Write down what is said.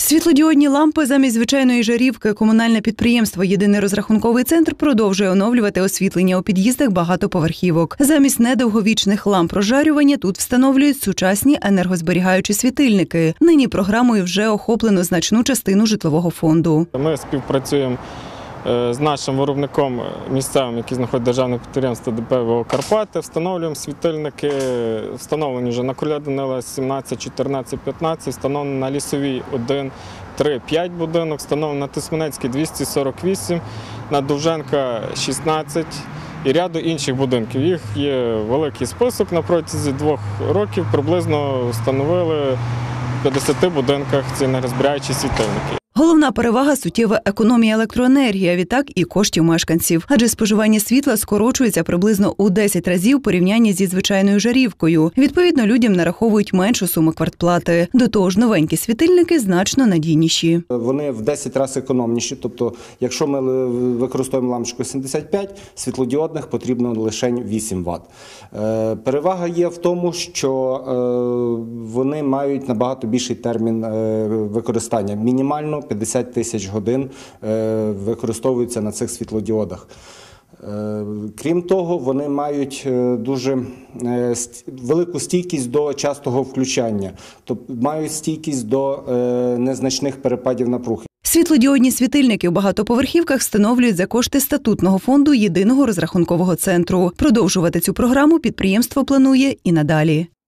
Світлодіодні лампи замість звичайної жарівки комунальне підприємство Єдиний розрахунковий центр продовжує оновлювати освітлення у під'їздах багатоповерхівок. Замість недовговічних ламп розжарювання тут встановлюють сучасні енергозберігаючі світильники. Нині програмою вже охоплено значну частину житлового фонду. Ми співпрацюємо з нашим виробником місцевим, який знаходить державне підприємство ДПВО Карпати. Встановлюємо світильники, встановлені вже на Коля Данила 17, 14, 15, встановлено на лісовій 1, 3, 5 будинок, встановлено на Тисменецькій 248, на Довженка 16 і ряду інших будинків. Їх є великий список на протязі двох років. Приблизно встановили в 50 будинках ці енергозберігаючі світильники. Головна перевага суттєва економія електроенергії, а відтак і коштів мешканців, адже споживання світла скорочується приблизно у 10 разів у порівнянні зі звичайною жарівкою. Відповідно, людям нараховують меншу суму квартплати. До того ж, новенькі світильники значно надійніші. Вони в 10 разів економніші. Тобто, якщо ми використовуємо лампочку 75, світлодіодних потрібно лише 8 Вт. Е, Перевага є в тому, що е, вони мають набагато більший термін е, використання. Мінімально 50 тисяч годин е, використовуються на цих світлодіодах. Е, Крім того, вони мають е, дуже велику стійкість до частого включання, тобто мають стійкість до незначних перепадів напруги. Світлодіодні світильники у багатоповерхівках встановлюють за кошти статутного фонду єдиного розрахункового центру. Продовжувати цю програму підприємство планує і надалі.